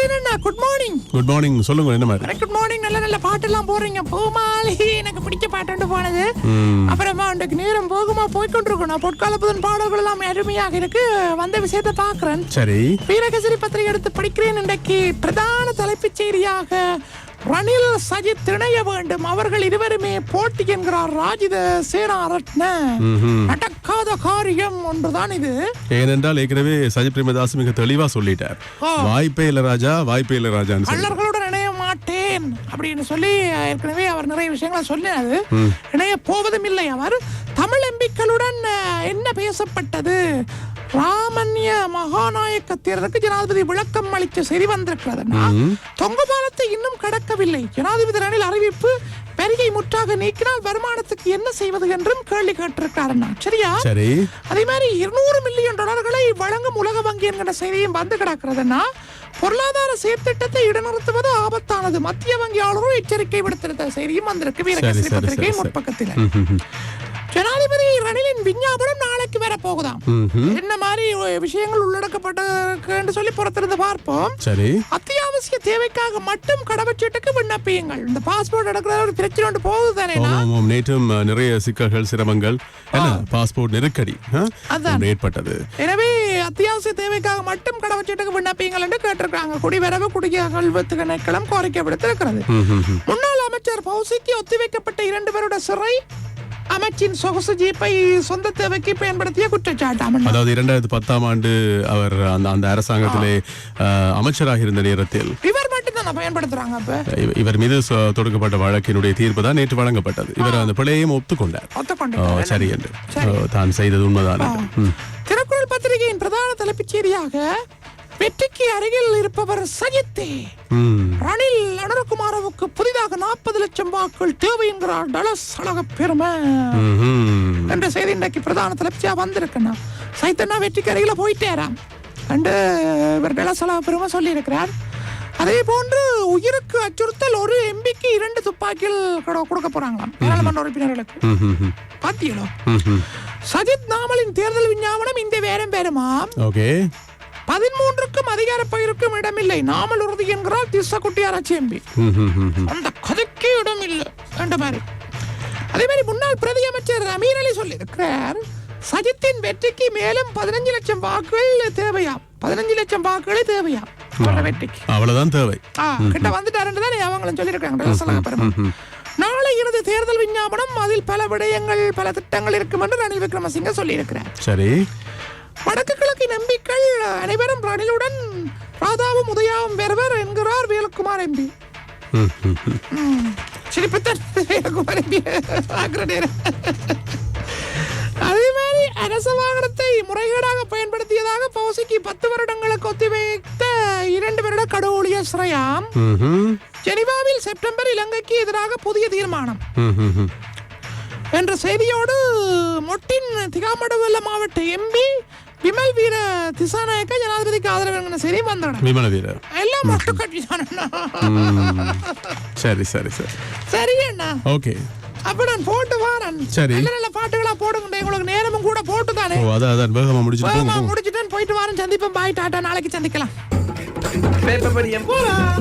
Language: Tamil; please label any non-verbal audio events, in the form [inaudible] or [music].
வந்துட்டேன்னா குட் மார்னிங் குட் மார்னிங் சொல்லுங்க என்ன மாதிரி குட் மார்னிங் நல்ல நல்ல பாட்டெல்லாம் போடுறீங்க. பூமாலி எனக்கு பிடிச்ச பாட்டு போனது. அப்புறமா அன்றைக்கு நேரம் போகுமா போய்கொண்டிருக்கும் நான் பொற்காலப்புதன் பாடல்கள் எல்லாம் அருமையாக இருக்கு. வந்த விஷயத்தை பார்க்கிறேன். சரி. வீரகேசரி பத்திரிகை எடுத்து படிக்கிறேன். இன்றைக்கு பிரதான தலைப்புச் செய்தியாக ரணில் சஜித் இணைய வேண்டும். அவர்கள் இருவருமே போட்டி என்கிறார் ராஜித சேனாரட்ன நடக்காத காரியம் ஒன்றுதான் இது. ஏனென்றால் ஏற்கனவே சஜித் பிரேமதாஸ் மிக தெளிவா சொல்லிட்டார். வாய்ப்பே இல்ல ராஜா வாய்ப்பே இல்ல சொல்லி கள்ளர்களுடன் இணைய மாட்டேன் அப்படின்னு சொல்லி ஏற்கனவே அவர் நிறைய விஷயங்களை சொன்னாரு. இணைய போவதும் இல்லை அவர். தமிழ் எம்பிக்களுடன் என்ன பேசப்பட்டது? ராமன்ய மகாநாயக்க தேர்தலுக்கு ஜனாதிபதி விளக்கம் அளித்த செய்தி வந்திருக்கிறதுனா தொங்கு பாலத்தை இன்னும் கடக்கவில்லை. ஜனாதிபதி ரணில் அறிவிப்பு வரியை முற்றாக நீக்கினால் வருமானத்துக்கு என்ன செய்வது என்றும் கேள்வி கேட்டிருக்காருன்னா சரியா? சரி. அதே மாதிரி இருநூறு மில்லியன் டாலர்களை வழங்கும் உலக வங்கி என்கிற செய்தியும் வந்து கிடக்கிறதுனா பொருளாதார சீர்திட்டத்தை இடைநிறுத்துவது ஆபத்தானது. மத்திய வங்கி ஆளுநரும் எச்சரிக்கை விடுத்திருந்த செய்தியும் வந்திருக்கு. சரி, வீரகேசரி சரி, பத்திரிகை சரி, சரி. முற்பக்கத்தில். ஜனாதிபதி ரணிலின் விஞ்ஞாபனம் நாளைக்கு வர போகுதாம். என்ன மாதிரி விஷயங்கள் உள்ளடக்கப்பட்டிருக்குன்னு சொல்லி புறத்திருந்து பார்ப்போம். சரி. அத்தியாவசிய தேவைக்காக மட்டும் கடவுச்சீட்டுக்கு விண்ணப்பியுங்கள். இந்த பாஸ்போர்ட் எடுக்கிற ஒரு பிரச்சனை ஒன்று போகுது ஆமாம். நேற்றும் நிறைய சிக்கல்கள் சிரமங்கள். பாஸ்போர்ட் நெருக்கடி? அதான். ஏற்பட்டது. எனவே அத்தியாவசிய தேவைக்காக மட்டும் கடவுச்சீட்டுக்கு விண்ணப்பியுங்கள் என்று கேட்டிருக்காங்க குடிவரவு குடியகல்வு திணைக்களம் கோரிக்கை விடுத்திருக்கிறது. முன்னாள் அமைச்சர் பௌசிக்கு ஒத்திவைக்கப்பட்ட இரண்டு பேருடைய சிறை அமைச்சின் சொகுசு ஜீப்பை சொந்த தேவைக்கு பயன்படுத்திய குற்றச்சாட்டு அதாவது இரண்டாயிரத்தி பத்தாம் ஆண்டு அவர் அந்த அந்த அரசாங்கத்திலே அமைச்சராக இருந்த நேரத்தில். இவர் மட்டும் தான் பயன்படுத்துறாங்க அப்ப? இவ- இவர் மீது தொடுக்கப்பட்ட வழக்கினுடைய தீர்ப்பு தான் நேற்று வழங்கப்பட்டது. இவர் அந்த பிழையையும் ஒத்துக்கொண்டார். ஒத்துக்கொண்டு ஓ, சரி என்று. தான் செய்தது உண்மைதான். திருக்குறள் பத்திரிகையின் பிரதான தலைப்புச் செய்தியாக வெற்றிக்கு அருகில் இருப்பவர் சஜித்தே. ரணில் அனுரகுமாரவுக்கு புதிதாக நாற்பது லட்சம் வாக்குகள் தேவை என்கிறார் டலஸ் அழக பெருமை. என்ற செய்தி இன்றைக்கு பிரதான தலைப்பியா வந்திருக்குண்ணா. சைத்தன்னா வெற்றிக்கு அருகில போயிட்டேராம் என்று இவர் டலஸ் அழக பெருமை சொல்லியிருக்கிறார். அதே போன்று உயிருக்கு அச்சுறுத்தல் ஒரு எம்பிக்கு இரண்டு துப்பாக்கிகள் கொடு- கொடுக்க போறாங்களாம் நாடாளுமன்ற உறுப்பினர்களுக்கு. பாத்தீங்களோ. சஜித் நாமலின் தேர்தல் விஞ்ஞாபனம் இந்த வேரம் பேருமாம் ஓகே. பதிமூன்றுக்கும் அதிகார பயிருக்கும் இடமில்லை. நாமல் உறுதி என்கிறார் திசா குட்டியாராச்சி எம்பி ம்ஹும். ம்ஹும். அந்த கதைக்கே இடம் இல்லை என்ற மாதிரி. அதே மாதிரி முன்னாள் பிரதி அமைச்சர் அமீர் அலி சொல்லியிருக்கிறார் சஜித்தின் வெற்றிக்கு மேலும் பதினஞ்சு லட்சம் வாக்குகள் தேவையாம் பதினஞ்சு லட்சம் வாக்குகளே தேவையாம் வெற்றிக்கு. அவ்வளவுதான் தேவை. கிட்ட வந்துட்டாருன்னு தானே அவங்களும் சொல்லியிருக்காங்க. நாளை இறுதி தேர்தல் விஞ்ஞாபனம் அதில் பல விடயங்கள் பல திட்டங்கள் இருக்கும் என்று ரணில் விக்ரமசிங்க சொல்லியிருக்கிறார். சரி. அனைவரும் ரணிலுடன் ராதாவும் உதயாவும் வருவர் என்கிறார் வேலுக்குமார் எம்பி [laughs] ம், ம், ம். சிரிப்புத்தான் வேலுக்குமார் எம்பி பார்க்கிற நேரம். அதே மாதிரி அரச வாகனத்தை முறைகேடாக பயன்படுத்தியதாக பௌசிக்கு பத்து வருடங்களுக்கு ஒத்திவைத்த இரண்டு வருட கடவுளிய சிறையாம். ஜெனிவாவில் செப்டம்பர் இலங்கைக்கு எதிராக புதிய தீர்மானம். [laughs] என்ற செய்தியோடு மொட்டின் திகாமடுவல்ல மாவட்ட எம்பி விமல் வீர திசாநாயக்க ஜனாதிபதிக்கு ஆதரவு என்கிற செய்தி வந்தோட விமல வீரர். எல்லாம் மொட்டு கட்சி சரி சரி சரி. சரி அண்ணா. ஓகே. அப்ப நான் போட்டு வாரன். சரி. நல்ல நல்ல பாட்டுகளா போடுங்க உங்களுக்கு நேரமும் கூட போட்டு தானே ஓ அதான் அதான். வேகமா முடிச்சுட்டு போங்க. முடிச்சிட்டு போயிட்டு வாரன். சந்திப்போம். பாய் டாட்டா நாளைக்கு சந்திக்கலாம். பேப்பர் படி போலாம்.